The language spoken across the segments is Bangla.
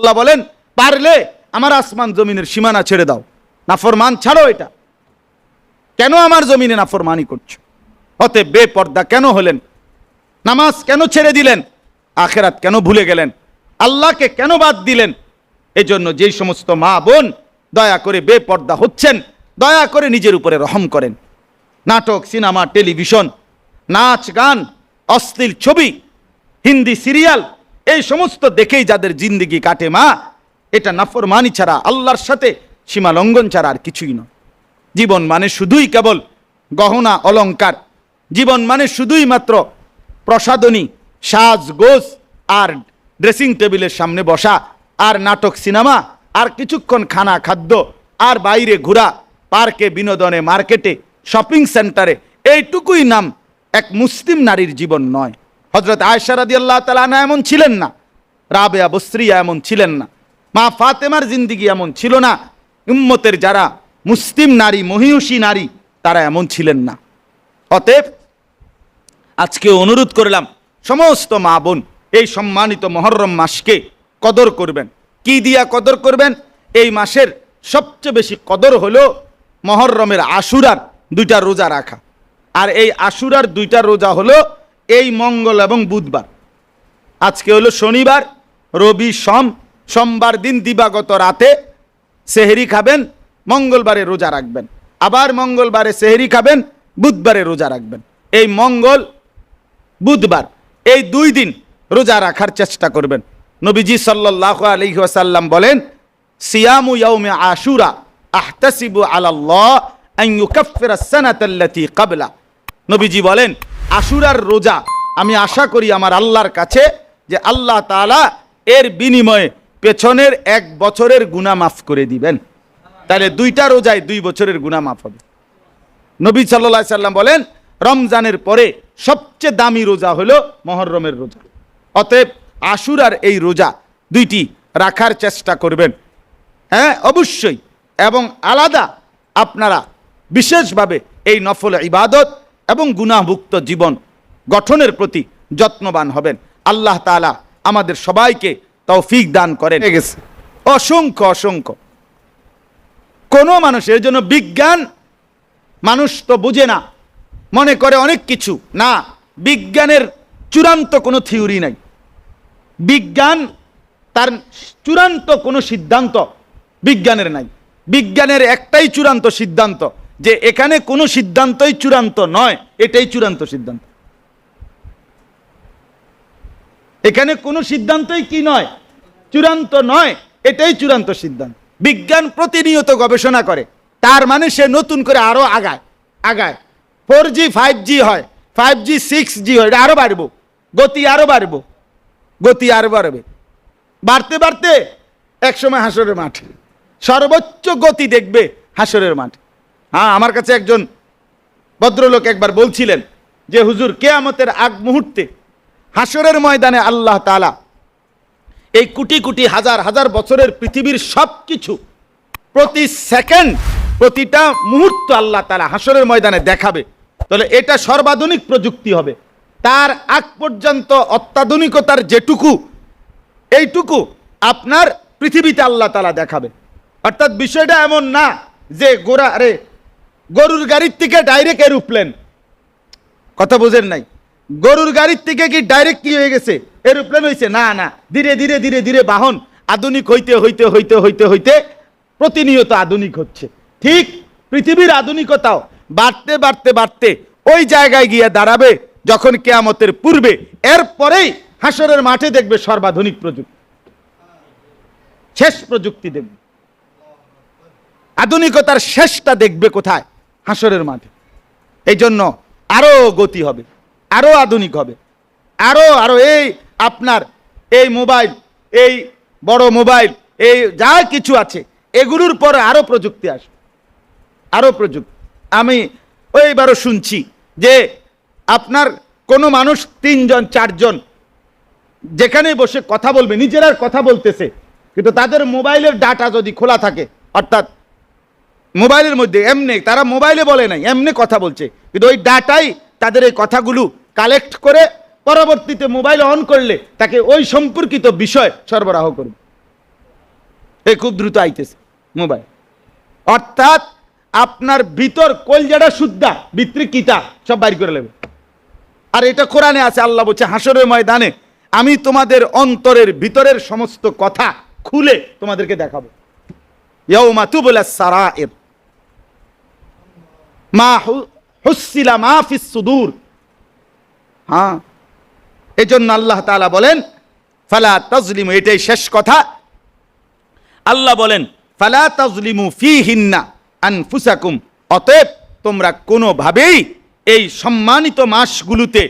আল্লাহ বলেন, পারলে আমার আসমান জমিনের সীমানা ছেড়ে দাও। নাফরমান ছাড়ো এটা। কেন আমার জমিনে নাফরমানি করছ? অতএব বেপর্দা কেন হলেন? নামাজ কেন ছেড়ে দিলেন? আখেরাত কেন ভুলে গেলেন? আল্লাহকে কেন বাদ দিলেন? এজন্য যেই সমস্ত মা বোন দয়া করে বেপর্দা হচ্ছেন, দয়া করে নিজের উপরে রহম করেন। নাটক, সিনেমা, টেলিভিশন, নাচ, গান, অশ্লীল ছবি, হিন্দি সিরিয়াল এই সমস্ত দেখেই যাদের জিন্দিগি কাটে মা, এটা নাফরমানি ছাড়া, আল্লাহর সাথে সীমা লঙ্ঘন ছাড়া আর কিছুই নয়। জীবন মানে শুধুই কেবল গহনা, অলংকার। জীবন মানে শুধুই মাত্র প্রসাদনী সাজ গোস আর ড্রেসিং টেবিলের সামনে বসা, আর নাটক, সিনেমা, আর কিছুক্ষণ খানা, খাদ্য, আর বাইরে ঘোরা, পার্কে, বিনোদনে, মার্কেটে, শপিং সেন্টারে, এইটুকুই নাম এক মুসলিম নারীর জীবন নয়। হজরত আয়সারাদি আল্লাহ তালা এমন ছিলেন না। রাবেয়া বস্রিয়া এমন ছিলেন না। মা ফাতেমার জিন্দিগি এমন ছিল না। উম্মতের যারা মুসলিম নারী, মহিষী নারী, তারা এমন ছিলেন না। অতএব আজকে অনুরোধ করলাম, সমস্ত মা বোন, এই সম্মানিত মহরম মাসকে কদর করবেন। কি দিয়া কদর করবেন? এই মাসের সবচেয়ে বেশি কদর হলো মহরমের আশুরার দুইটা রোজা রাখা। আর এই আশুরার দুইটা রোজা হলো এই মঙ্গল এবং বুধবার। আজকে হলো শনিবার, রবি সোম, সোমবার দিন দিবাগত রাতে সেহেরি খাবেন, মঙ্গলবারে রোজা রাখবেন। আবার মঙ্গলবারে সেহেরি খাবেন, বুধবারে রোজা রাখবেন। এই মঙ্গল, বুধবার, এই দুই দিন রোজা রাখার চেষ্টা করবেন। নবীজি সাল্লাহ আলহি ওয়াসাল্লাম বলেন, সিয়ামু ইয়াউমে আশুরা আহতাসিবু ইউকাফিরা সানাতাল্লাতী নবীজি বলেন আশুরার রোজা। আমি আশা করি আমার আল্লাহর কাছে যে আল্লাহ তাআলা এর বিনিময়ে পেছনের এক বছরের গুনাহ মাফ করে দিবেন। তাহলে দুইটা রোজায় দুই বছরের গুনাহ মাফ হবে। নবী সাল্লাহ সাল্লাম বলেন, রমজানের পরে সবচেয়ে দামি রোজা হলো মহরমের রোজা। অতএব আশুরার এই রোজা দুইটি রাখার চেষ্টা করবেন। হ্যাঁ অবশ্যই। এবং আলাদা আপনারা বিশেষভাবে এই নফল ইবাদত এবং গুনাহমুক্ত জীবন গঠনের প্রতি যত্নবান হবেন। আল্লাহ তাআলা আমাদের সবাইকে তৌফিক দান করেন। গেছে। অসংখ্য অসংখ্য। কোনো মানুষের জন্য বিজ্ঞান মানুষ তো বুঝে না মনে করে অনেক কিছু। না বিজ্ঞানের চূড়ান্ত কোনো থিওরি নাই। বিজ্ঞান তার চূড়ান্ত কোনো সিদ্ধান্ত বিজ্ঞানের নাই। বিজ্ঞানের একটাই চূড়ান্ত সিদ্ধান্ত যে এখানে কোনো সিদ্ধান্তই চূড়ান্ত নয়, এটাই চূড়ান্ত সিদ্ধান্ত। এখানে কোনো সিদ্ধান্তই কি নয়, চূড়ান্ত নয়, এটাই চূড়ান্ত সিদ্ধান্ত। বিজ্ঞান প্রতিনিয়ত গবেষণা করে, তার মানে সে নতুন করে আরও আগায় আগায়। ফোর জি ফাইভ জি হয়, ফাইভ জি, সিক্স জি হয়, এটা আরও বাড়বো, গতি আরও বাড়বো, গতি আরও বাড়বে। বাড়তে বাড়তে একসময় হাসরের মাঠ, সর্বোচ্চ গতি দেখবে হাসরের মাঠ। হ্যাঁ আমার কাছে একজন ভদ্রলোক একবার বলছিলেন যে, হুজুর, কেয়ামতের আগ মুহূর্তে হাসরের ময়দানে আল্লাহ তালা এই কোটি কোটি হাজার হাজার বছরের পৃথিবীর সব কিছু প্রতি সেকেন্ড, প্রতিটা মুহূর্ত আল্লাহ তালা হাসরের ময়দানে দেখাবে। তাহলে এটা সর্বাধুনিক প্রযুক্তি হবে। তার আগ পর্যন্ত অত্যাধুনিকতার যেটুকু, এইটুকু আপনার পৃথিবীতে আল্লাহ তালা দেখাবে। অর্থাৎ বিষয়টা এমন না যে গোড়া, আরে গরুর গাড়ির থেকে ডাইরেক্ট এরোপ্লেন কথা বুঝেন নাই। গরুর গাড়ির থেকে কি ডাইরেক্ট কি হয়ে গেছে? এরোপ্লেন হয়েছে না না। ধীরে ধীরে ধীরে ধীরে বাহন আধুনিক হইতে হইতে হইতে হইতে হইতে প্রতিনিয়ত আধুনিক হচ্ছে। ঠিক পৃথিবীর আধুনিকতাও বাড়তে বাড়তে বাড়তে ওই জায়গায় গিয়ে দাঁড়াবে যখন কেয়ামতের পূর্বে। এরপরেই হাসরের মাঠে দেখবে সর্বাধুনিক প্রযুক্তি। শেষ প্রযুক্তি দেখবে। আধুনিকতার শেষটা দেখবে কোথায়? হাসরের মাঠে। এই জন্য আরও গতি হবে আরও আধুনিক হবে আরও আরও এই আপনার এই মোবাইল, এই বড় মোবাইল, এই যা কিছু আছে, এগুলোর পর আরও প্রযুক্তি আসবে আরও প্রযুক্তি। আমি ওইবারও শুনছি যে আপনার কোনো মানুষ তিনজন, চারজন যেখানে বসে কথা বলবে, নিজেরা কথা বলতেছে, কিন্তু তাদের মোবাইলের ডাটা যদি খোলা থাকে, অর্থাৎ মোবাইলের মধ্যে, এমনি, তারা মোবাইলে বলে নাই, এমনি কথা বলছে। কিন্তু ওই ডাটাই তাদের এই কথাগুলো কালেক্ট করে পরবর্তীতে মোবাইল অন করলে তাকে ওই সম্পর্কিত বিষয় সরবরাহ করবে। এ খুব দ্রুত আইতেছে, মোবাইল। অর্থাৎ আপনার ভিতর কলজাটা শুদ্ধা, ভিতরে কিতা, সব বাইর করে নেবে। আর এটা কোরআনে আছে, আল্লাহ বলছে হাসরের ময়দানে আমি তোমাদের অন্তরের ভিতরের সমস্ত কথা খুলে তোমাদেরকে দেখাবো। ইয়াউমা তুবলা সারাইর। মা হুসিলা মা সুদূর। হ্যাঁ? এজন্য আল্লাহ তাআলা বলেন, ফালা তাজলিমু, এটাই শেষ কথা। আল্লাহ বলেন, ফালা তাজলিমু ফিহিন্না আনফুসাকুম। অতএব তোমরা কোনোভাবেই এই সম্মানিত মাসগুলোতে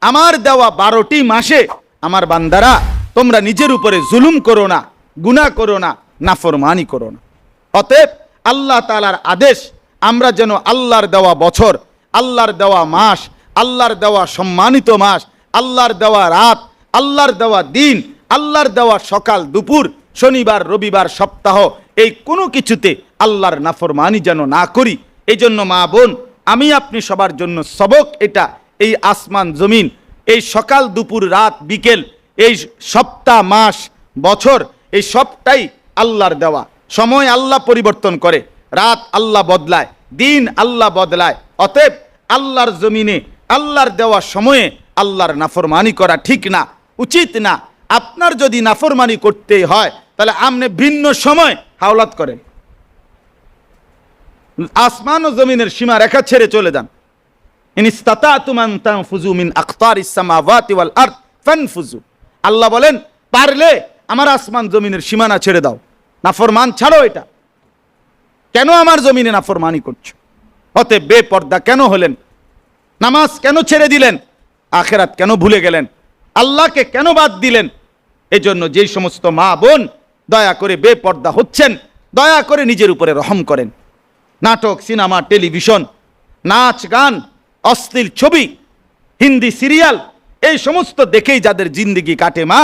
আমার দেওয়া বারোটি মাসে আমার বান্দারা তোমরা নিজের উপরে জুলুম করো না, গুনাহ করো না, নাফরমানি করো না। অতএব আল্লাহ তালার আদেশ আমরা যেন আল্লাহর দেওয়া বছর, আল্লাহর দেওয়া মাস, আল্লাহর দেওয়া সম্মানিত মাস, আল্লাহর দেওয়া রাত, আল্লাহর দেওয়া দিন, আল্লাহর দেওয়া সকাল, দুপুর, শনিবার, রবিবার, সপ্তাহ, এই কোনো কিছুতে আল্লাহর নাফরমানি যেন না করি। এই জন্য মা বোন, আমি আপনি সবার জন্য সবক এটা, এই আসমান জমিন, এই সকাল, দুপুর, রাত, বিকেল, এই সপ্তাহ, মাস, বছর, এই সবটাই আল্লাহর দেওয়া। সময় আল্লাহ পরিবর্তন করে। রাত আল্লাহ বদলায়, দিন আল্লাহ বদলায়। অতএব আল্লাহর জমিনে, আল্লাহর দেওয়া সময়ে আল্লাহর নাফরমানি করা ঠিক না, উচিত না। আপনার যদি নাফরমানি করতেই হয়, তাহলে আপনি ভিন্ন সময় হাওলাত করেন। আসমান ও জমিনের সীমা রেখা ছেড়ে চলে যান। আল্লাহ বলেন, পারলে আমার আসমান জমিনের সীমানা ছেড়ে দাও। নাফরমান ছাড়ো এটা। কেন আমার জমিনে নাফরমানি করছ? হতে বেপর্দা কেন হলেন? নামাজ কেন ছেড়ে দিলেন? আখেরাত কেন ভুলে গেলেন? আল্লাহকে কেন বাদ দিলেন? এই জন্য যেই সমস্ত মা বোন দয়া করে বেপর্দা হচ্ছেন, দয়া করে নিজের উপরে রহম করেন। নাটক, সিনেমা, টেলিভিশন, নাচ, গান, অশ্লীল ছবি, হিন্দি সিরিয়াল, এই সমস্ত দেখেই যাদের জিন্দিগি কাটে মা,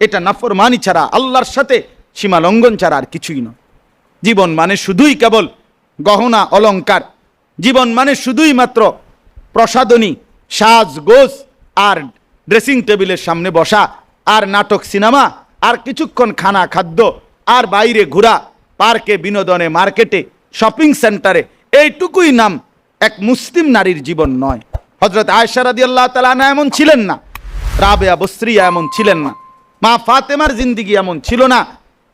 এটা নাফরমানি ছাড়া, আল্লাহর সাথে সীমা লঙ্ঘন ছাড়া আর কিছুই নয়। জীবন মানে শুধুই কেবল গহনা অলঙ্কার জীবন মানে শুধুই মাত্র প্রসাদনী সাজ, গোজ আর ড্রেসিং টেবিলের সামনে বসা, আর নাটক, সিনেমা, আর কিছুক্ষণ খানা, খাদ্য, আর বাইরে ঘোরা, পার্কে, বিনোদনে, মার্কেটে, শপিং সেন্টারে, এইটুকুই নাম এক মুসলিম নারীর জীবন নয়। হজরত আয়সারাদি আল্লাহ তালা এমন ছিলেন না, রাবেয়া, বস্রিয়া এমন ছিলেন না, মা ফাতেমার জিন্দিগি এমন ছিল না,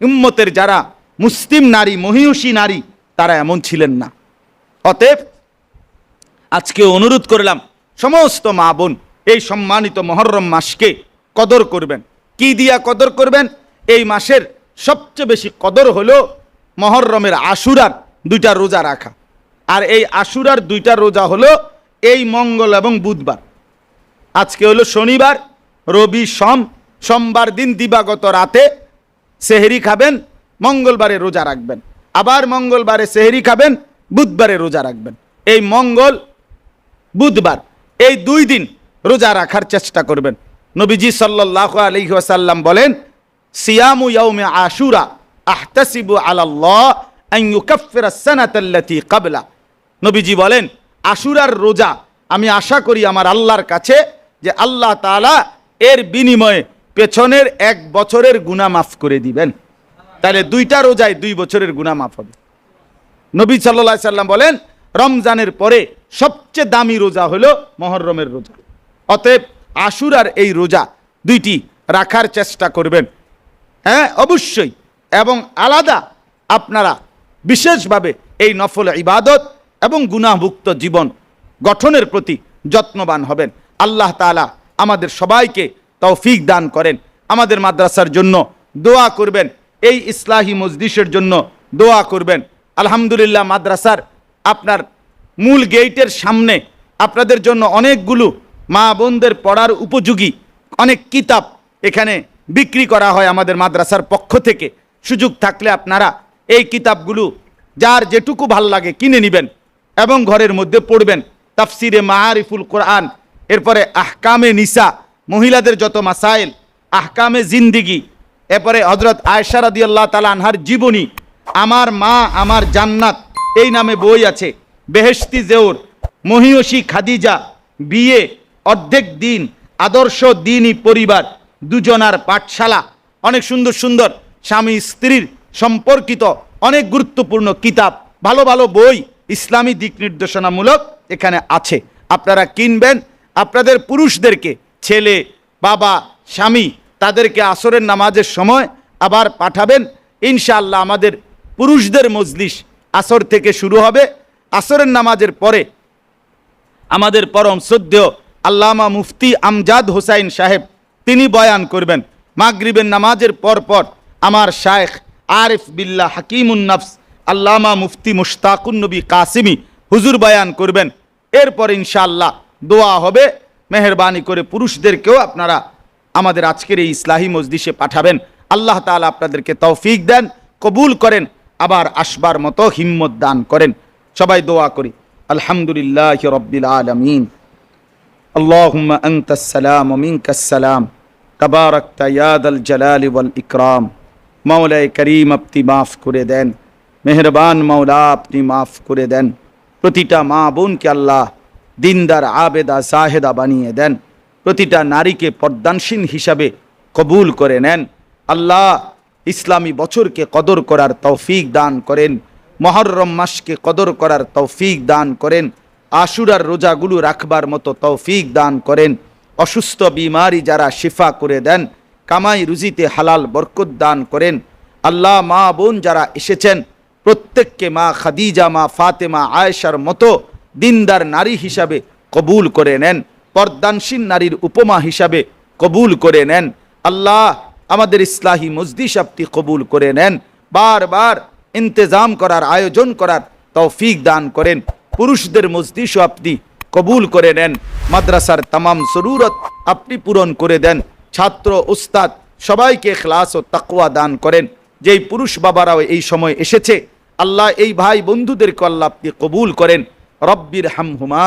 উম্মতের যারা মুসলিম নারী, মহিষী নারী, তারা এমন ছিলেন না। অতএব আজকে অনুরোধ করলাম, সমস্ত মা বোন, এই সম্মানিত মহরম মাসকে কদর করবেন। কি দিয়া কদর করবেন? এই মাসের সবচেয়ে বেশি কদর হলো মহরমের আশুরার দুইটা রোজা রাখা। আর এই আশুরার দুইটা রোজা হলো এই মঙ্গল এবং বুধবার। আজকে হলো শনিবার, রবি, সোম, সোমবার দিন দিবাগত রাতে সেহেরি খাবেন মঙ্গলবারে রোজা রাখবেন। আবার মঙ্গলবারে সেহেরি খাবেন, বুধবারে রোজা রাখবেন। এই মঙ্গল, বুধবার, এই দুই দিন রোজা রাখার চেষ্টা করবেন। নবীজি সাল্লাহ আলহি আসাল্লাম বলেন, সিয়ামু ইয়াউমে আশুরা আহতাসিবু আলাল্লাহ ক্বাবলা নবীজি বলেন, আশুরার রোজা আমি আশা করি আমার আল্লাহর কাছে যে আল্লাহ তাআলা এর বিনিময়ে পেছনের এক বছরের গুনাহ মাফ করে দিবেন। তাহলে দুইটা রোজায় দুই বছরের গুনাহ মাফ হবে। নবী সাল্লাহ সাল্লাম বলেন, রমজানের পরে সবচেয়ে দামি রোজা হলো মহরমের রোজা। অতএব আশুরার এই রোজা দুইটি রাখার চেষ্টা করবেন। হ্যাঁ অবশ্যই। এবং আলাদা আপনারা বিশেষভাবে এই নফল ইবাদত এবং গুনাহমুক্ত জীবন গঠনের প্রতি যত্নবান হবেন। আল্লাহ তাআলা আমাদের সবাইকে তৌফিক দান করেন। আমাদের মাদ্রাসার জন্য দোয়া করবেন। এই ইসলাহি মজলিসের জন্য দোয়া করবেন। আলহামদুলিল্লাহ, মাদ্রাসার আপনার মূল গেইটের সামনে আপনাদের জন্য অনেকগুলো মা বোনদের পড়ার উপযোগী অনেক কিতাব এখানে বিক্রি করা হয় আমাদের মাদ্রাসার পক্ষ থেকে। সুযোগ থাকলে আপনারা এই কিতাবগুলো যার যেটুকু ভালো লাগে কিনে নেবেন এবং ঘরের মধ্যে পড়বেন। তাফসিরে মাহারিফুল কোরআন, এরপরে আহকামে নিসা, মহিলাদের যত মাসাইল, আহকামে জিন্দিগি এরপরে হজরত আয়সা আল্লাহ তালা আনহার জীবনী, আমার মা আমার জান্নাত, এই নামে বই আছে। বেহেশতি জেউর, মহিয়সী খাদিজা, বিয়ে, অর্ধেক দিন, আদর্শ দিনই পরিবার, দুজনার পাঠশালা। অনেক সুন্দর সুন্দর স্বামী স্ত্রীর সম্পর্কিত অনেক গুরুত্বপূর্ণ কিতাব, ভালো ভালো বই ইসলামী দিক নির্দেশনামূলক এখানে আছে। আপনারা কিনবেন, আপনাদের পুরুষদেরকে, ছেলে, বাবা, স্বামী তাদেরকে আসরের নামাজের সময় আবার পাঠাবেন। ইনশাআল্লাহ আমাদের পুরুষদের মজলিস আসর থেকে শুরু হবে। আসরের নামাজের পরে আমাদের পরম শ্রদ্ধেয় আল্লামা মুফতি আমজাদ হোসাইন সাহেব, তিনি বয়ান করবেন, মাগরিবের নামাজের পর পর আমার শায়েখ আরিফ বিল্লাহ হাকিমুন নফস, আল্লামা মুফতি মুশতাকুন নবী কাসিমি হুজুর বয়ান করবেন। এরপর ইনশাআল্লাহ দোয়া হবে। মেহরবানি করে পুরুষদেরকেও আপনারা আমাদের আজকের এই ইসলাহী মজলিসে পাঠাবেন আল্লাহ তাআলা আপনাদেরকে তৌফিক দেন কবুল করেন আবার আসবার মতো হিম্মত দান করেন সবাই দোয়া করি আলহামদুলিল্লাহ রব্বিল আলমিন اللهم أنت السلام ومنك السلام تباركت يا ذا الجلال والإكرام মাওলায় করিম আপনি মাফ করে দেন মেহরবান মাওলা আপনি মাফ করে দেন প্রতিটা মা বোনকে আল্লাহ দিনদার আবেদা জাহেদা বানিয়ে দেন প্রতিটা নারীকে পর্দানসীন হিসাবে কবুল করে নেন। আল্লাহ ইসলামী বছরকে কদর করার তৌফিক দান করেন। মহরম মাসকে কদর করার তৌফিক দান করেন। আশুরার রোজাগুলো রাখবার মতো তৌফিক দান করেন। অসুস্থ বিমারি যারা শিফা করে দেন, কামাই রুজিতে হালাল বরকত দান করেন। আল্লাহ মা বোন যারা এসেছেন, প্রত্যেককে মা খাদিজা, মা ফাতেমা, আয়েশার মতো দিনদার নারী হিসাবে কবুল করে নেন। পর্দানসীন নারীর উপমা হিসাবে কবুল করে নেন। আল্লাহ আমাদের ইসলাহী মজদিস আপনি কবুল করে নেন। বারবার ইন্তেজাম করার, আয়োজন করার তৌফিক দান করেন। পুরুষদের মজদিসও আপনি কবুল করে নেন। মাদ্রাসার তামাম সরুরত আপনি পূরণ করে দেন। ছাত্র, উস্তাদ সবাইকে খ্লাস ও তাকওয়া দান করেন। যেই পুরুষ বাবারাও এই সময় এসেছে, আল্লাহ এই ভাই বন্ধুদেরকে আল্লাহ আপনি কবুল করেন। রব্বির হামহুমা